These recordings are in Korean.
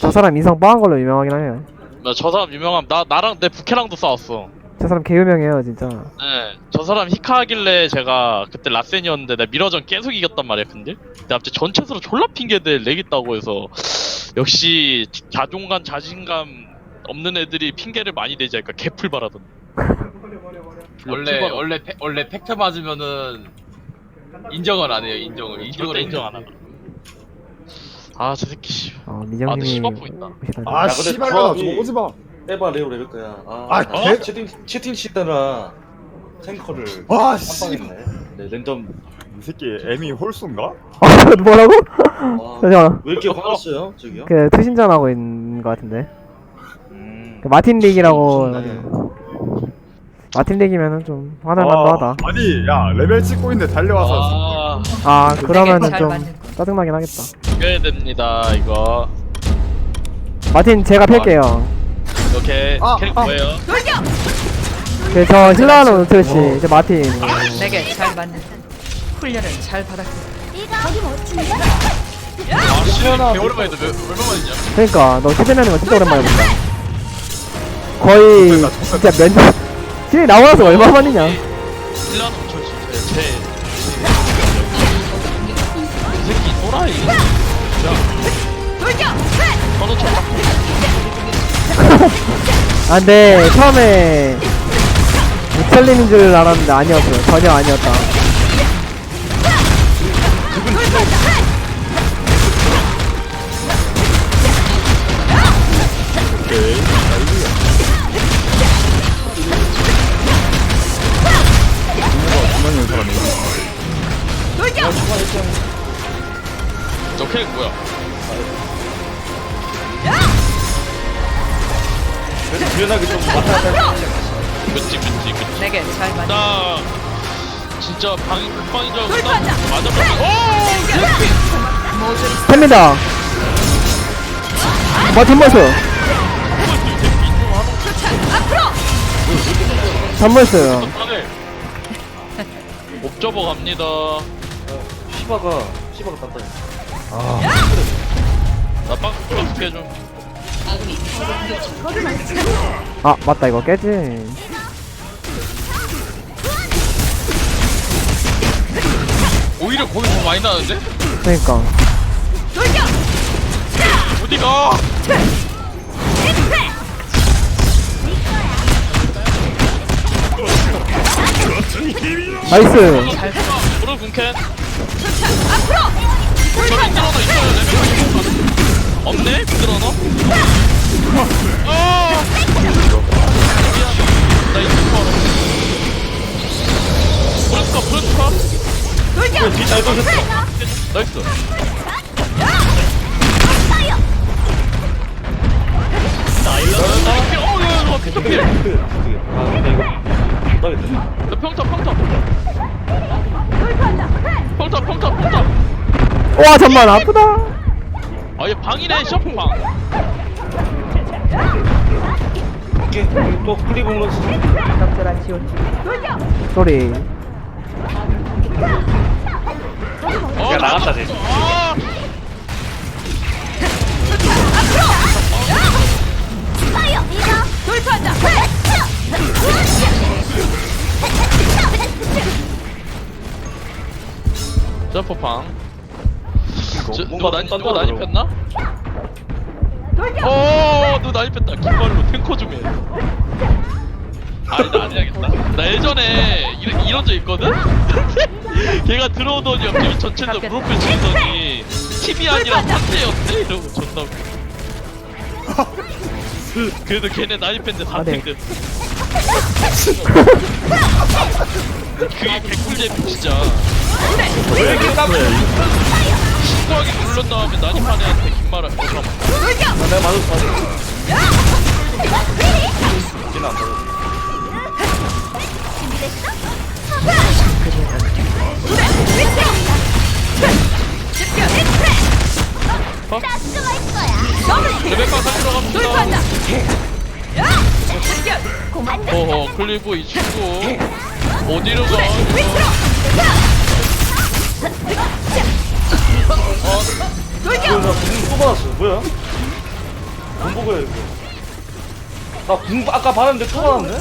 저 사람 인성 뻥한 걸로 유명하긴 해요. 나 저 사람 유명함. 나 나랑 내 부캐랑도 싸웠어. 저 사람 개 유명해요 진짜. 네, 저 사람 히카하길래 제가 그때 라센이었는데 내가 미러전 계속 이겼단 말이야, 근데? 근데 갑자기 전체적으로 졸라 핑계대 렉 있다고 해서 역시 자존감, 자신감 없는 애들이 핑계를 많이 대지 않을까 개풀 바라던데. 원래 원래 팩- 원래 팩트 맞으면은 인정을 안 해요. 인정을 인정을 절대 인정 안 하나. 아, 저 새끼 씨. 어 아, 근데 씨바포 있다. 보시다니. 아 야, 근데 씨발년아 조합이- 좀 오지마 에바 레오 레벨 거야. 아, 아, 나 개- 채팅 채팅 치다가 탱커를 아, 깜빡했네. 네, 랜덤. 이 새끼 에미 홀수인가? 뭐라고? 아, 잠시만. 왜 이렇게 화났어요, 저기요? 그 투신전 하고 있는 것 같은데. 음. 그 마틴 릭이라고. 마틴 릭이면은 좀 화날 만도 하다. 아니 야 레벨 찍고 있는데 달려와서 아, 아 그러면은 잘 좀 맞는 짜증나긴 하겠다. 이겨야 됩니다, 이거. 마틴 제가 팰게요. 이렇게 아, 캐릭터 아. 뭐예요? 그저 힐라노 노트시 이제 마틴. 내게 잘 맞는 훈련을 잘 받았고 아, 씨, 개오랜만이다. 몇- 얼마만이냐? 그러니까 너 시즌하는 거 진짜 오랜만에 본다. 거의 진짜 몇 년. 시즌 나서 얼마 만이냐? 힐라는 저 진짜 제. 이 새끼 또라이. 야. 선우 쳐. 아 근데 처음에 무철림인 줄 알았는데 아니었어. 전혀 아니었다. 중간인 사람이 저 캐릭 뭐야? 그래서 유연하게 좀 왔다 갔다 하지 그치 그치 그치. 내게 잘 맞는 나 진짜 방이 알고 나 맞아봤어. 오! 탭니다. 마틴 버스. 잠버스요. 하늘. 옵저버 갑니다. 시바가 시바가 땄다. 나빵 플러스 좀. 아 맞다 이거 깨지. 오히려 거기 더 많이 나는데? 그러니까. 어디가? 나이스. 무릎 군캔. 저기 들어너 있어요. 레벨 없네? 들어너? 아! 미안. 나 이거 바로. 브레스커 브레스커. 뒤잘 도셨어. 나이스. 나이스. 어, 야, 야, 피터필. 아, 근데 이거 못하겠다. 야, 평타, 평타. 평타, 평타, 평타. 와 잠만 아프다. 아, 얘 방이네, 셔프방. 오케이, 또 클리브로 적절한 지원 소리. 어, 야, 나갔다, 쟤. 아! 점프방. 저, 누가 난, 누가 난입 했나? 어, 누가 난입 했다. 긴말로 탱커 좀 해. 아니, 나안 해야겠다. 나 예전에 이런, 이런 적 있거든? 걔가 들어오더니 옆집이 전체도 무릎을 치더니 팀이 아니라 상대였대? 이러고 존나 웃겨. 그래도 걔네 난입했는데 아, 네. 4등 됐어. 그게 개꿀잼이 진짜. 신고하게 눌른 다음에 난입한 애한테 긴말을 해서 아, 내가 맞았어. 맞았어. 걔는 안. 레베카 살리러 갑니다. 어허 클리브 이 친구 어디로 가? 나또 받았어. 뭐야? 보고 해 이거 나궁 아까 받았는데 또 받았네?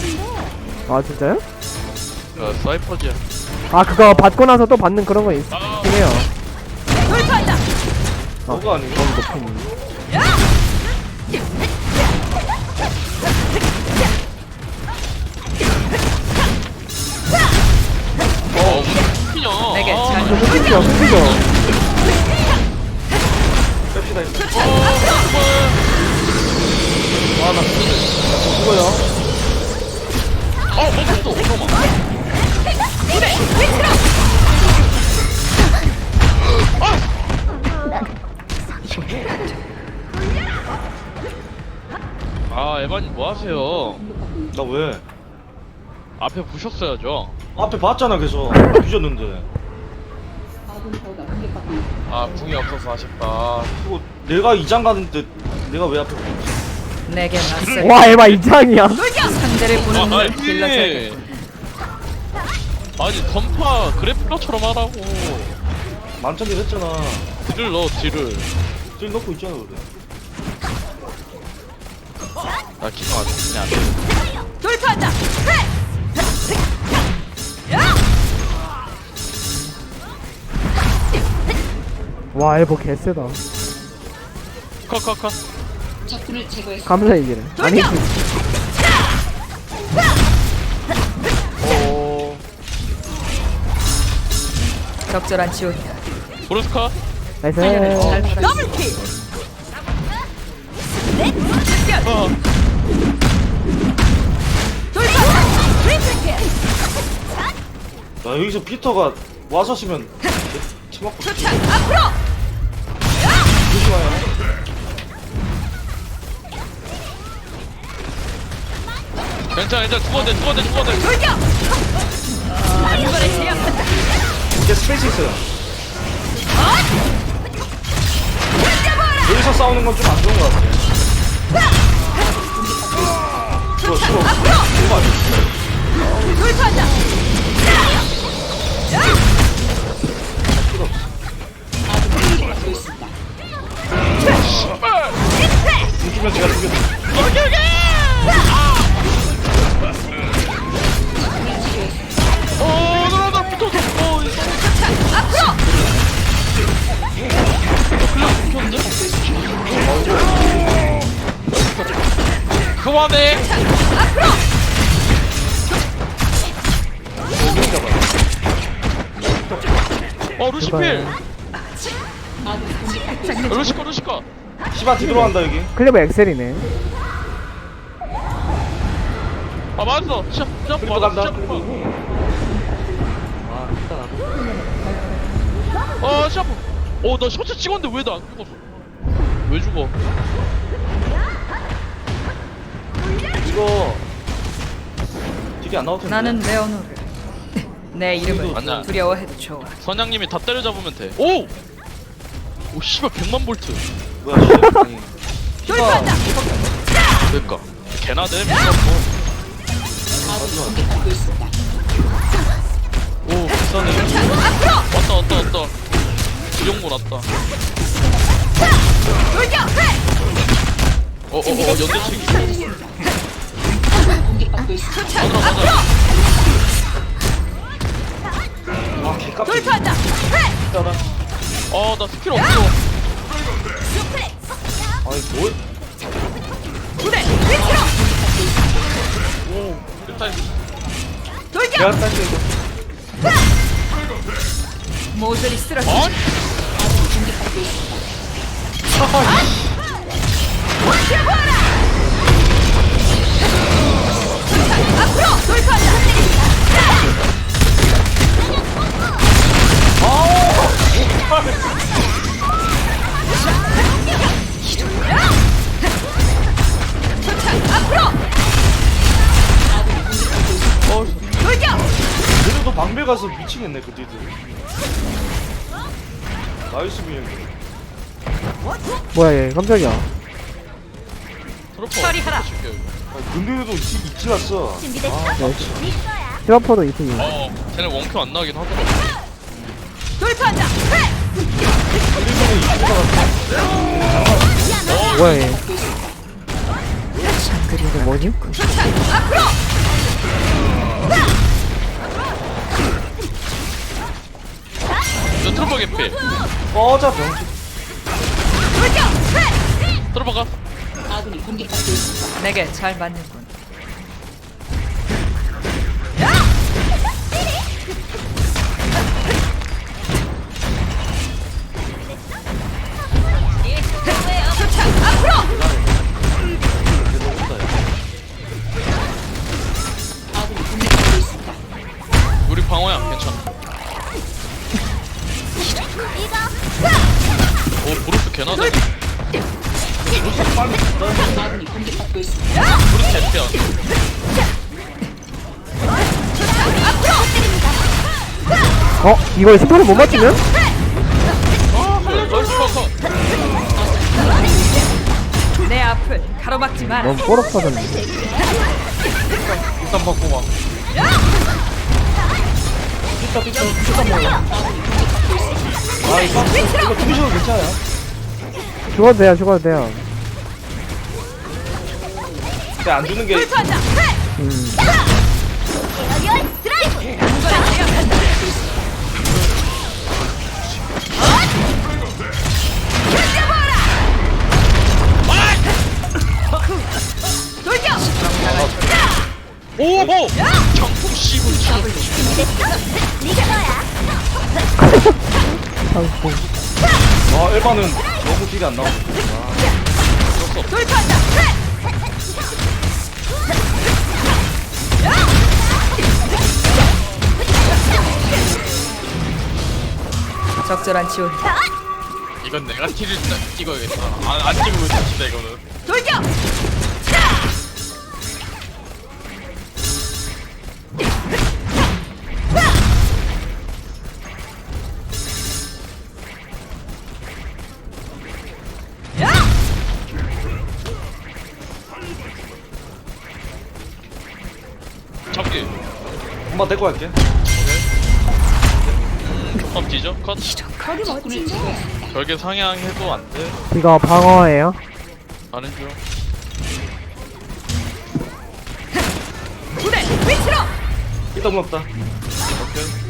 아 진짜요? 어, 사이퍼즈야. 아 그거 받고 나서 또 받는 그런 거 있긴 아, 해요 뭐가 아니고 어, 웃기냐. 내게 아, 잘좀 웃기죠 웃기죠 이거 어, 아나 죽어요 어, 멈췄어. 잠깐만. 아, 에반님 뭐 하세요? 나 왜? 앞에 보셨어야죠. 앞에 봤잖아 계속 뒤졌는데 아 궁이 없어서 아쉽다. 그리고 내가 이장 가는데 내가 왜 앞에? 내게 맞설 와 에바 이장이야 상대를 보는 아, 눈을 아니, 길러줘야겠다. 아니, 던파 그래플러처럼 하라고. 만천일 했잖아 딜을 넣어, 딜을. 찔 넣고 있잖아 그래 나 기가 안 돼. 돌파한다. 와 에버 개쎄다. 컷, 컷, 컷. 감사 얘기를. 아니 어... 적절한 지원이다. 브루스 컷. 나이스. 훈련을 잘 받아. 어. 야 여기서 피터가 와서 쓰면 쳐맞고 조 심하요. 괜찮아, 괜찮아. 죽어도 돼, 죽어도 돼, 죽어도 돼. 이제 스페이스 있어요. 여기서 싸우는 건 좀 안 좋은 것 같아 싫어 싫어 이거 아니야 죽이면 제가 죽였어 어, 나, 나 붙었어. 어, 이거. 그만해. 어 루시필. 어, 루시카 루시카. 시바 뒤돌아간다 여기 클리브 엑셀이네 아 맞았어. 시작 시작 그리고 맞았어. 간다 시작. 아 일단 나도 어 시작. 어나 셔츠 찍었는데 왜 나 안 죽었어? 왜 죽어? 이거 딜이 안 나올 텐데 나는 레오노르. 내 이름을 맞나? 두려워해도 좋아. 선장님이 다 때려잡으면 돼. 오! 오 씨발 100만 볼트. 뭐야 씨 아니 시바 그니까 개나 돼 미쳤고. 오 비싸네. 왔다 왔다 왔다. 이용물 왔다. 어어 어 연대책이. 맞아 맞아. 아 개깝다 돌파한다 어 나 스킬 없어. 아니 뭐오 일단 내가 딸게 이거. 모조리. 아니 어 미치겠네 그 뒤들 나이스 미행. 뭐야 얘 깜짝이야. 트로퍼 처리하라. 죽여, 이거. 아, 근데도 있지 있지 갔어. 아 시바퍼도 이승이 어 쟤네 원큐 안 나긴 하더라고. 돌파한다. 뭐야 얘. 이게 뭐지? 저 트로버 개피 꺼져 병신. 트로버가? 내게 잘 맞는군. 개나다 브루스 개피야 어? 이걸 스파를 못 맞추면? 커커 내 앞을 가로막지 마라. 너무 뽀록 터졌네 일단 받고 막 삐까 삐까 삐까 뭐야 아 이거 이거 죽이셔도 괜찮아요 죽어도 돼요 죽어도 돼요. 근데 안 주는 게 음. 오호 정품 씨불 상품 아 일반은 너무 딜이 안 나와 적절한 지원. 이건 내가 짜- 찍어야겠다. 안, 안 찍으면 진짜 이거는. 잡기 데리고 갈게. 컵 뒤져? 컷. 별개 상향해도 안 돼. 이거 방어예요? 가는 중. 일단 무섭다. 오케이.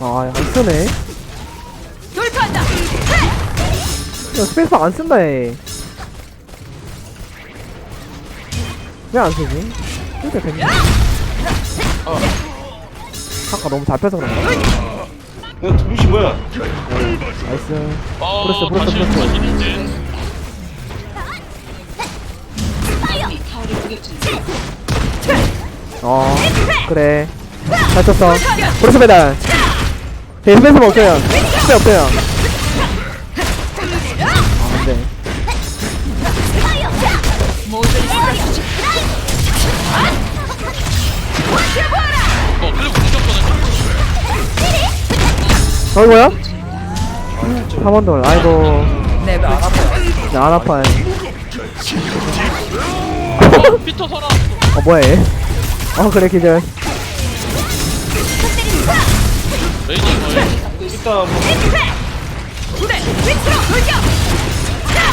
아안 쓰네 야 스페이스바 안 쓴다 얘. 왜안 쓰지? 이렇게 됐네. 어. 아까 너무 잡혀서 그런가? 야. 루시 뭐야. 나이스. 어 브루스, 브루스, 다시 어. 그래. 잘 쳤어. 브루스 메달. 제 스페이스바 없어요 스페 없어요 어이구야? 3원 돌 아이고. 내 불. 네, 안 아파요. 어 피터 서라 어 뭐야 얘? 어 그래 기절. 레이저 거의 일단 뭐.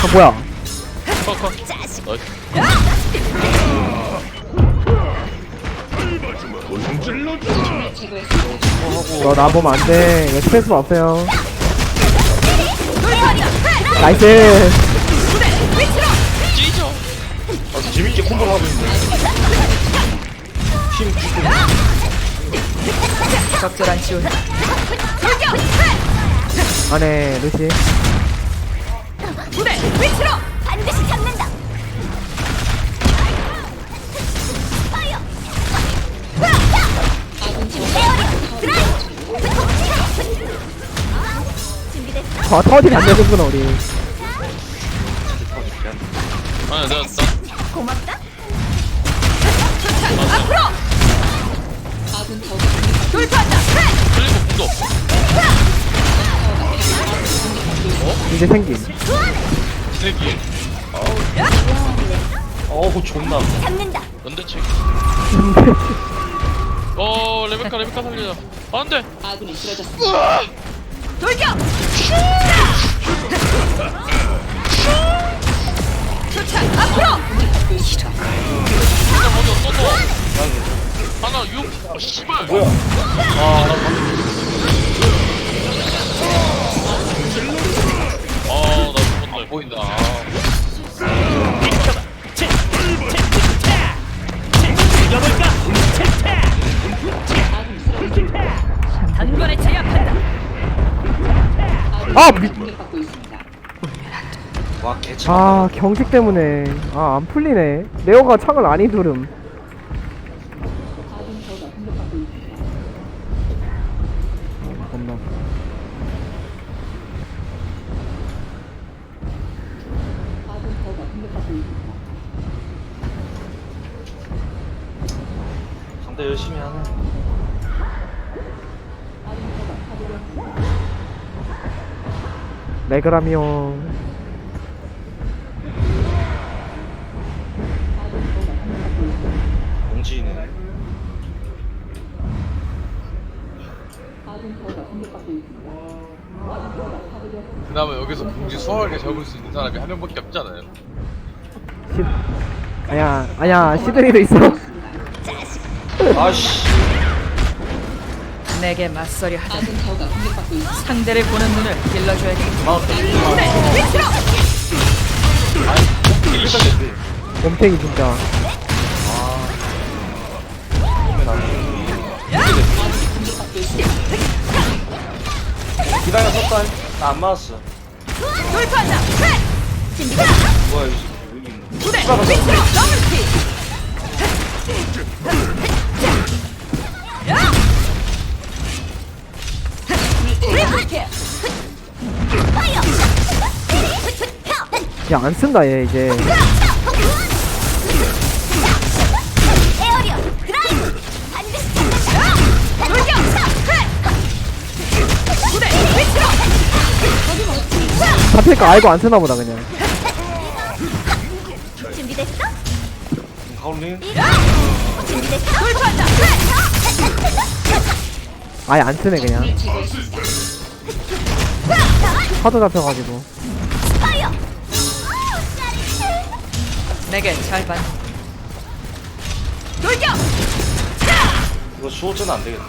어 뭐야? 컷컷 나이스 너 나보면 안돼. 얘 스페이스바 없어요. 나이스. 찢어 아, 재밌게 콤보를 하고 있네 팀 죽고 적절한 지원. 안에 루시 반드시 아 터질이 안 되는구나 우리. 아니 내가 나 고맙다. 클리버 공도 없어 이제 생김. 기세기 어우 존나 잡는다. 연대책 어 레베카 레베카 살려 안돼. 돌격! 초창 앞으로! 하나 먼저 쏘고 하나 6 어, 씨발 뭐야? 아나 죽었다 보인다. 단번에 제압한다. 아 미... 와 개참. 아 경직 때문에 아 안 풀리네 레오가 창을 안 이두름 겁나 상대 열심히 하네. 레그라미오 공지네. 그나마 여기서 공지 수월하게 적을 수 있는 사람이 한 명밖에 없잖아요. 시... 아야 아야 시드니도 있어 아씨. 내게 맞서려 하자. 상대를 보는 눈을 길러줘야겠다. 몸탱이 진짜 기다려 섰다. 나안 맞았어. 돌파한다. 뭐야 이 새끼 여기 있네. 부대 위치로 더블 야안 쓴다 얘 이제. 잡힐까 알고 안 쓰나 보다 그냥 준비됐어? 가올린. 준비됐어? 돌파한다. 아예 안 쓰네 그냥 하도 잡혀가지고 내게 잘 봐. 돌격. 이거 수호자는 안 되겠다.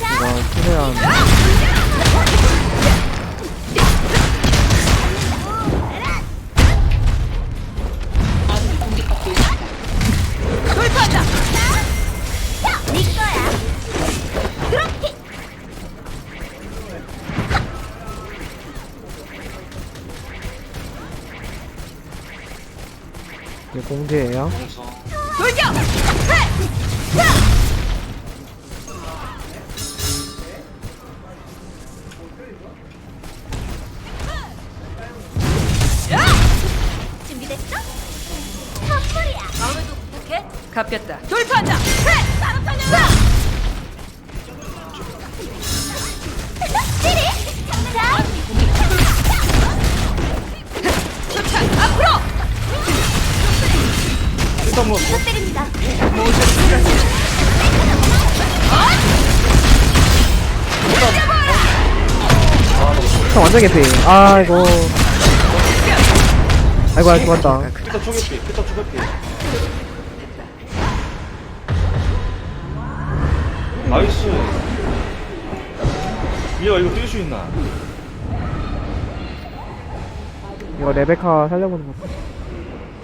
이거 최대한 공지예요 공성. 일단 뭐못 때립니다 형 완전 개피 아이고 아이고 아 죽었다 피터 초계피. 피터 초계피. 나이스. 미야 이거 뛸 수 있나? 이거 레베카 살려보는 거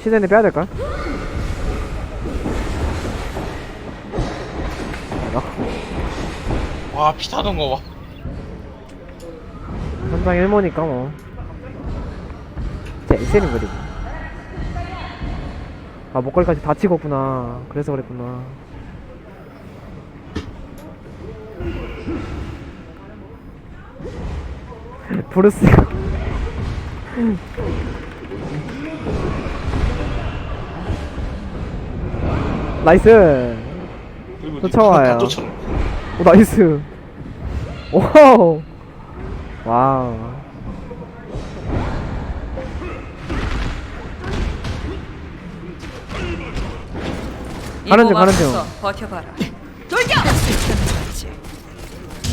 시즌에 빼야 될까? 와, 피 타는 거 봐. 현장 1모니까 뭐. 진짜 엑셀인 그리고 아 목걸이까지 다 찍었구나. 그래서 그랬구나. 브루스가 나이스. 그리고 쫓아와요. 다 쫓아. 오 나이스 와우 와우 가는 중, 가는 중. 버텨봐라. 돌격!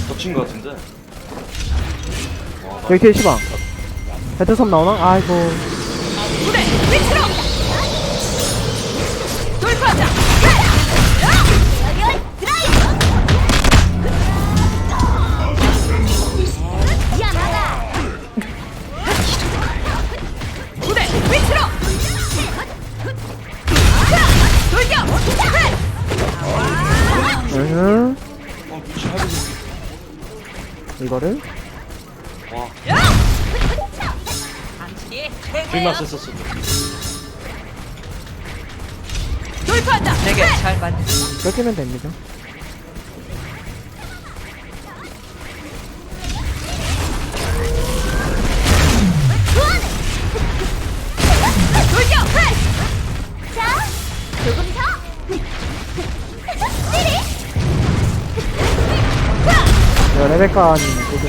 덮친 거 같은데. 여기 뒤에 시방 배트섬 나오나? 아이고 무대 위치로! 돌파하자! 이거를? 불맛 썼었어. 돌파한다! 내게 잘 맞는 뺏기면 됩니다 레베카님 보겠네 자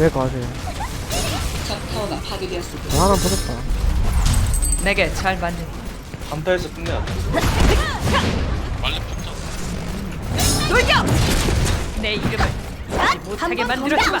네것 같아요 타워가 파괴되었습니다. 저 하나 보냈다 내게 잘 맞는 한타에서 끝내야 돼. 빨리 붙자 돌격! 내 이름을 하지 못하게 만들어주마.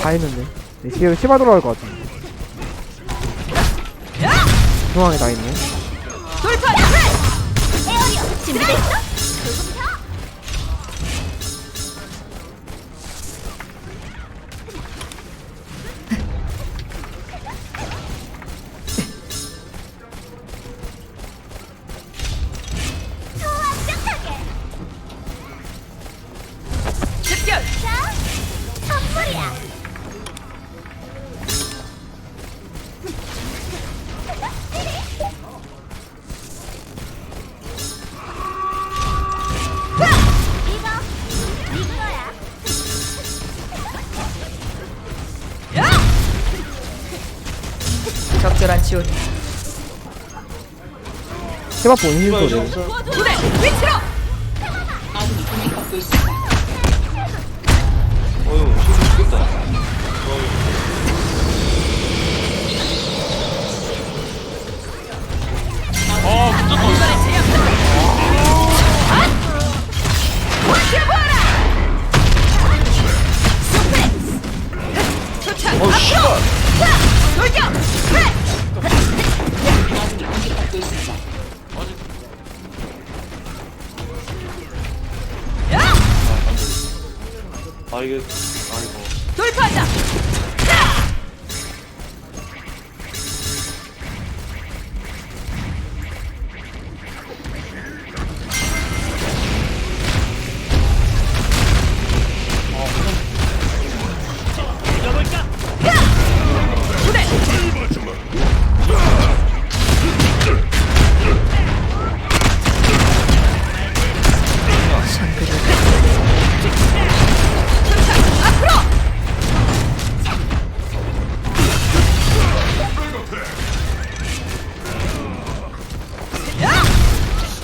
다 있는데 네, 지금 시바 돌아올 것 같은데 중앙에 다 있네! 에어리어 준비됐어? 시바 본인 소리 위치로!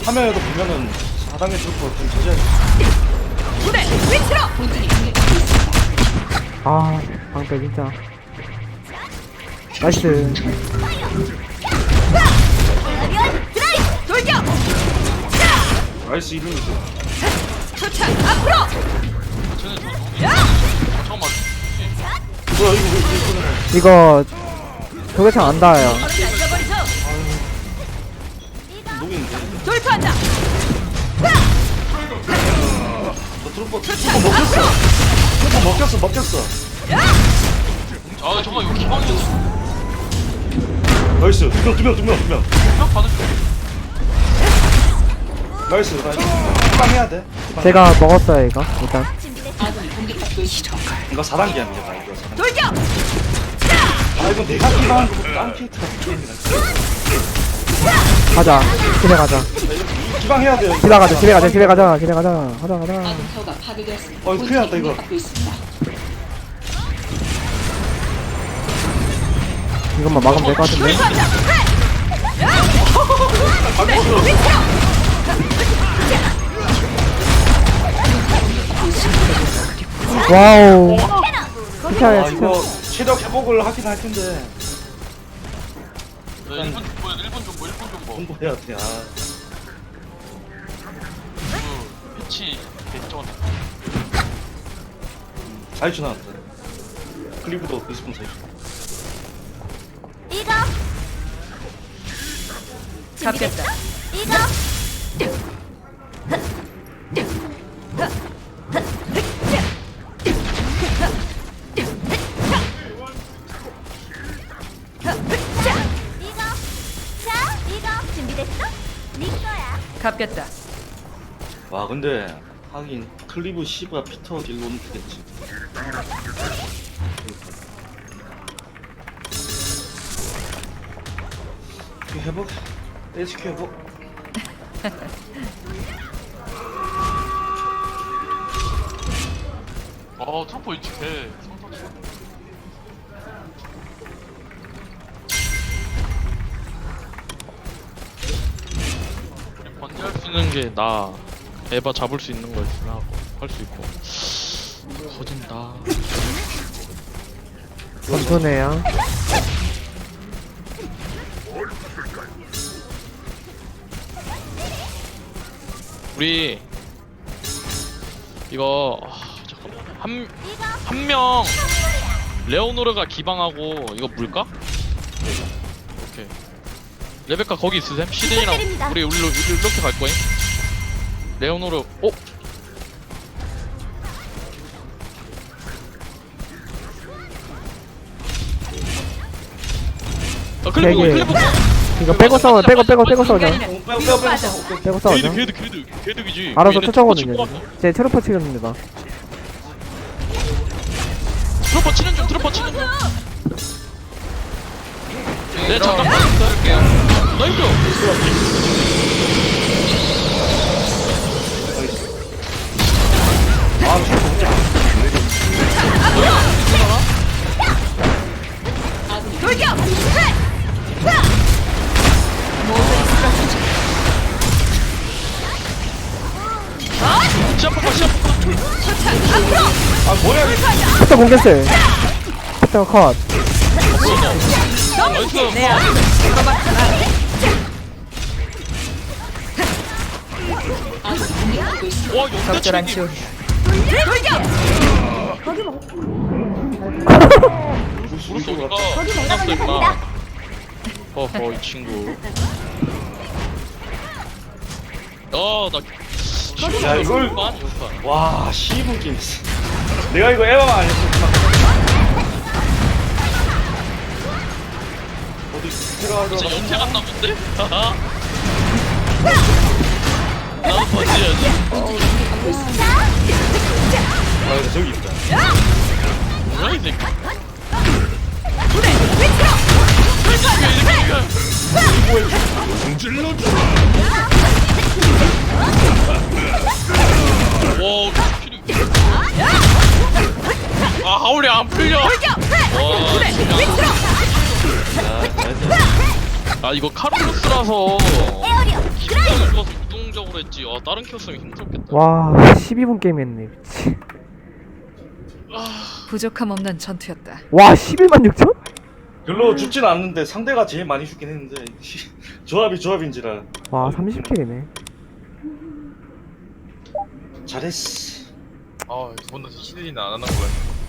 화면에도 보면은 4단계 트루퍼 좀 돼. 무대 위치로! 아 방패 진짜 나이스 드라이브. 돌격! 나이스 이름이 있 어. 초창 앞으로! 쟤네 저 너무 잠깐만 뭐야, 이거 왜, 이러는 거야? 이거 도개창 안 닿아요 날려버리죠! 돌파한다! 너 트루퍼, 트루퍼 먹혔어. 트루퍼 먹혔어, 먹혔어. 아 잠깐 이거 기방이 나이스 두명두명두명두명 딱 받을 나이스 나이스 방 해야 돼. 제가 먹었어요 이거. 일단. 이거 4단계야 이거 이거 4단계 돌격! 아 이거 내가 거보다 다른 캐릭터가 게임이라 가자. 집에 가자. 기방해야 돼요 집에 가자 집에 가자 집에 가자 집에 가자. 가자 가자. 아군 타워가 파괴되었습니다. 어, 이거 큰일 났다, 이거. 공격받고 있습니다. 이것만 막으면 될 것 같은데 와우. 아 피차야 이거 체력 회복을 하긴 할 텐데. 1분 정보 1분 정보 1분 정보 공부해야 돼 아. 그 위치 개쩌네 자유추 나왔다 클리브도 리스폰 자유추 이거? 잡겠다. 이거 갚겠다. 와 근데 하긴 클리브 시브가 피터 딜로는 되겠지. 그 회복 HQ 회복 아 트로퍼 위치 개 번지할 수 있는 게나 에바 잡을 수 있는 거 있으면 하고 할 수 있고. 거진다. 전투네요. 우리 이거 아, 잠깐만. 한 한 명 레오노르가 기방하고 이거 물까? 오케이. 레베카 거기 있으셈? 우리 우리 우리 이렇게 갈 거임? 레오노르 어? 아 클리브 되게- 클리브 이거 빼고 싸워 빼고 빼고 빼고 싸우자 인간이는 빼고 빼고 빼고. 오케이 빼고 싸우자 걔드 걔드 걔드 걔드기지. 알아서 얘네 쫓아오거든요 트로퍼 치고 제 체로퍼 치겠습니다. 가- 트로퍼 치는 중 트로퍼 치는 중. 네, 잠깐 할게요. 나이스. 공격스 피터 컷. 와, 적절한 끝났어 임마. 니다 어허 이 친구. 어나 야, 이걸- 와 시분 게임 내가 이거 에바만 안 했으면 어디 들어가서 진짜 연태 갔나 본데? 나도 버텨야지. 아 근데 저기 있다 뭐야 이 새끼. 와, 스킬이. 아, 하울이 안 풀려. 와, 진짜. 아, 이거 카르로스라서 에어리어 유동적으로 했지. 아, 다른 켰으면 힘들었겠다. 와 12분 게임 했네 미치 부족함 없는 전투였다. 와 11만 6천? 별로 죽진 않는데 상대가 제일 많이 죽긴 했는데 조합이 조합인지라 와 30킬이네 잘했어 아, 저번에 시드니는 안 하는 거야.